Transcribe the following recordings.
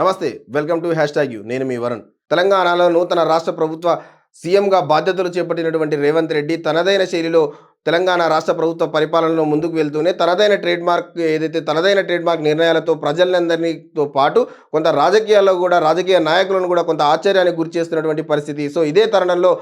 నమస్తే welcome to hashtag U. నేను మీ వరుణ్. తెలంగాణలో నూతన రాష్ట్ర ప్రభుత్వ సీఎంగా బాధ్యతలు చేపట్టినటువంటి రేవంత్ రెడ్డి తనదైన శైలిలో తెలంగాణ రాష్ట్ర ప్రభుత్వ పరిపాలనలో ముందుకు వెళ్తూనే తనదైన ట్రేడ్ మార్క్ ఏదైతే తనదైన ట్రేడ్ మార్క్ నిర్ణయాలతో ప్రజలందరితో పాటు కొంత రాజకీయాల్లో కూడా రాజకీయ నాయకులను కూడా కొంత ఆశ్చర్యానికి గురి చేస్తున్నటువంటి పరిస్థితి. సో ఇదే తరుణంలో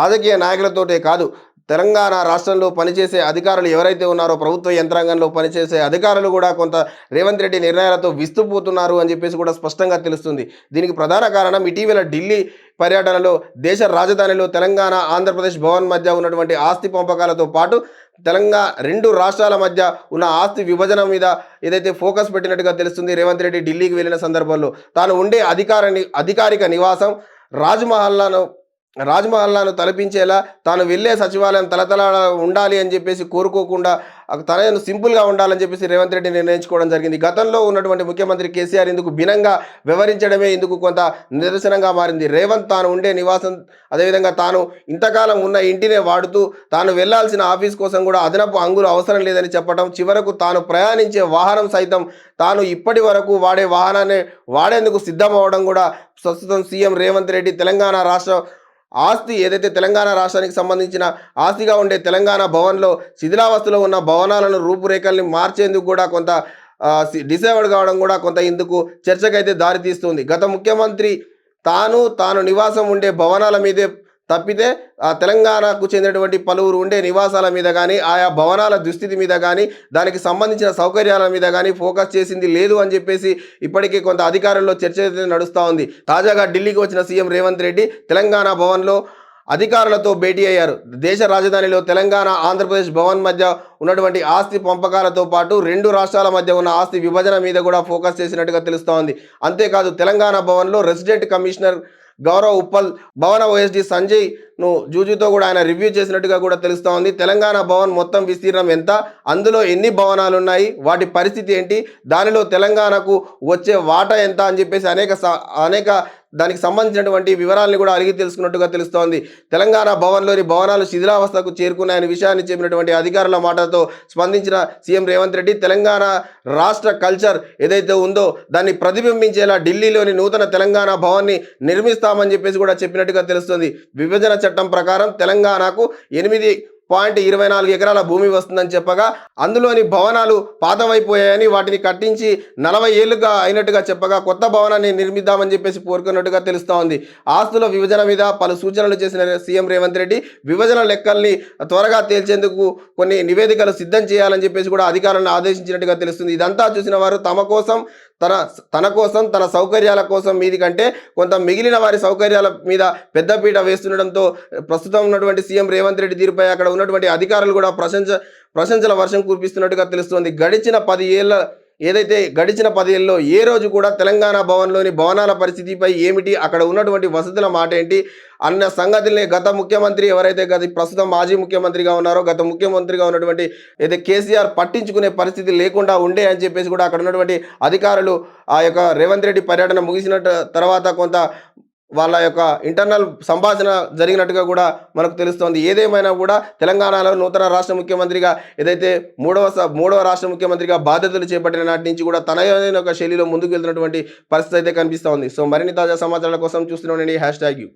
రాజకీయ నాయకులతోటే కాదు తెలంగాణ రాష్ట్రంలో పనిచేసే అధికారులు ఎవరైతే ఉన్నారో ప్రభుత్వ యంత్రాంగంలో పనిచేసే అధికారులు కూడా కొంత రేవంత్ రెడ్డి నిర్ణయాలతో విస్తుపోతున్నారు అని చెప్పేసి కూడా స్పష్టంగా తెలుస్తుంది. దీనికి ప్రధాన కారణం ఇటీవల ఢిల్లీ పర్యటనలో దేశ రాజధానిలో తెలంగాణ ఆంధ్రప్రదేశ్ భవన్ మధ్య ఉన్నటువంటి ఆస్తి పంపకాలతో పాటు తెలంగాణ రెండు రాష్ట్రాల మధ్య ఉన్న ఆస్తి విభజన మీద ఏదైతే ఫోకస్ పెట్టినట్టుగా తెలుస్తుంది రేవంత్ రెడ్డి ఢిల్లీకి వెళ్ళిన సందర్భంలో తాను ఉండే అధికార అధికారిక నివాసం రాజ్మహల్లాను రాజ్మహల్లాను తలపించేలా తాను వెళ్ళే సచివాలయం తలతల ఉండాలి అని చెప్పేసి కోరుకోకుండా తనను సింపుల్గా ఉండాలని చెప్పేసి రేవంత్ రెడ్డి నిర్ణయించుకోవడం జరిగింది. గతంలో ఉన్నటువంటి ముఖ్యమంత్రి కేసీఆర్ ఇందుకు భిన్నంగా వివరించడమే ఇందుకు కొంత నిదర్శనంగా మారింది. రేవంత్ తాను ఉండే నివాసం అదేవిధంగా తాను ఇంతకాలం ఉన్న ఇంటినే వాడుతూ తాను వెళ్ళాల్సిన ఆఫీస్ కోసం కూడా అదనపు అంగులు అవసరం లేదని చెప్పడం చివరకు తాను ప్రయాణించే వాహనం సైతం తాను ఇప్పటి వరకు వాడే వాహనాన్ని వాడేందుకు సిద్ధం అవడం కూడా ప్రస్తుతం సీఎం రేవంత్ రెడ్డి తెలంగాణ రాష్ట్ర ఆస్తి ఏదైతే తెలంగాణ రాష్ట్రానికి సంబంధించిన ఆస్తిగా ఉండే తెలంగాణ భవన్లో శిథిలావస్థలో ఉన్న భవనాలను రూపురేఖల్ని మార్చేందుకు కూడా కొంత డిసైడ్ కావడం కూడా కొంత ఇందుకు చర్చకైతే దారితీస్తుంది. గత ముఖ్యమంత్రి తాను తాను నివాసం ఉండే భవనాల మీదే తప్పితే ఆ తెలంగాణకు చెందినటువంటి పలువురు ఉండే నివాసాల మీద కానీ ఆయా భవనాల దుస్థితి మీద కానీ దానికి సంబంధించిన సౌకర్యాల మీద కానీ ఫోకస్ చేసింది లేదు అని చెప్పేసి ఇప్పటికే కొంత అధికారంలో చర్చ నడుస్తూ ఉంది. తాజాగా ఢిల్లీకి వచ్చిన సీఎం రేవంత్ రెడ్డి తెలంగాణ భవన్లో అధికారులతో భేటీ అయ్యారు. దేశ రాజధానిలో తెలంగాణ ఆంధ్రప్రదేశ్ భవన్ మధ్య ఉన్నటువంటి ఆస్తి పంపకాలతో పాటు రెండు రాష్ట్రాల మధ్య ఉన్న ఆస్తి విభజన మీద కూడా ఫోకస్ చేసినట్టుగా తెలుస్తోంది అంతేకాదు తెలంగాణ భవన్లో రెసిడెంట్ కమిషనర్ గౌరవ్ ఉప్పల్ భవన ఓఎస్డి సంజయ్ ను జూజుతో కూడా ఆయన రివ్యూ చేసినట్టుగా కూడా తెలుస్తూ ఉంది. తెలంగాణ భవన్ మొత్తం విస్తీర్ణం ఎంత? అందులో ఎన్ని భవనాలు ఉన్నాయి వాటి పరిస్థితి ఏంటి? దానిలో తెలంగాణకు వచ్చే వాటా ఎంత అని చెప్పేసి అనేక అనేక దానికి సంబంధించినటువంటి వివరాలను కూడా అడిగి తెలుసుకున్నట్టుగా తెలుస్తోంది తెలంగాణ భవన్లోని భవనాలు శిథిలావస్థకు చేరుకున్నాయని విషయాన్ని చెప్పినటువంటి అధికారుల మాటలతో స్పందించిన సీఎం రేవంత్ రెడ్డి తెలంగాణ రాష్ట్ర కల్చర్ ఏదైతే ఉందో దాన్ని ప్రతిబింబించేలా ఢిల్లీలోని నూతన తెలంగాణ భవన్ని నిర్మిస్తామని చెప్పేసి కూడా చెప్పినట్టుగా తెలుస్తుంది. విభజన చట్టం ప్రకారం తెలంగాణకు ఎనిమిది పాయింట్ ఇరవై నాలుగు ఎకరాల భూమి వస్తుందని చెప్పగా అందులోని భవనాలు పాతవైపోయాయని వాటిని కట్టించి నలభై ఏళ్ళుగా అయినట్టుగా చెప్పగా కొత్త భవనాన్ని నిర్మిద్దామని చెప్పేసి కోరుకున్నట్టుగా తెలుస్తూ ఉంది. ఆస్తుల విభజన మీద పలు సూచనలు చేసిన సీఎం రేవంత్ రెడ్డి విభజన లెక్కల్ని త్వరగా తేల్చేందుకు కొన్ని నివేదికలు సిద్ధం చేయాలని చెప్పేసి కూడా అధికారులను ఆదేశించినట్టుగా తెలుస్తుంది. ఇదంతా చూసిన వారు తమ కోసం తన తన కోసం తన సౌకర్యాల కోసం మీది కంటే కొంత మిగిలిన వారి సౌకర్యాల మీద పెద్దపీట వేస్తుండడంతో ప్రస్తుతం ఉన్నటువంటి సీఎం రేవంత్ రెడ్డి తీరుపై అక్కడ ఉన్నటువంటి అధికారులు కూడా ప్రశంస ప్రశంసల వర్షం కురిపిస్తున్నట్టుగా తెలుస్తోంది. గడిచిన పది ఏళ్ళ ఏదైతే గడిచిన పదేళ్ళలో ఏ రోజు కూడా తెలంగాణ భవన్లోని భవనాల పరిస్థితిపై ఏమిటి అక్కడ ఉన్నటువంటి వసతుల మాట ఏంటి అన్న సంగతుల్ని గత ముఖ్యమంత్రి ఎవరైతే గత ప్రస్తుతం మాజీ ముఖ్యమంత్రిగా ఉన్నారో గత ముఖ్యమంత్రిగా ఉన్నటువంటి అయితే కేసీఆర్ పట్టించుకునే పరిస్థితి లేకుండా ఉండే అని చెప్పేసి కూడా అక్కడ ఉన్నటువంటి అధికారులు ఆ యొక్క రేవంత్ రెడ్డి పర్యటన ముగిసిన తర్వాత కొంత వాళ్ళ యొక్క ఇంటర్నల్ సంభాషణ జరిగినట్టుగా కూడా మనకు తెలుస్తోంది. ఏదేమైనా కూడా తెలంగాణలో నూతన రాష్ట్ర ముఖ్యమంత్రిగా ఏదైతే మూడవ మూడవ రాష్ట్ర ముఖ్యమంత్రిగా బాధ్యతలు చేపట్టిన నాటి నుంచి కూడా తన ఒక శైలిలో ముందుకు వెళ్తున్నటువంటి పరిస్థితి అయితే కనిపిస్తోంది. సో మరిన్ని తాజా సమాచారాల కోసం చూస్తున్నాను హ్యాష్ ట్యాగ్ యూ.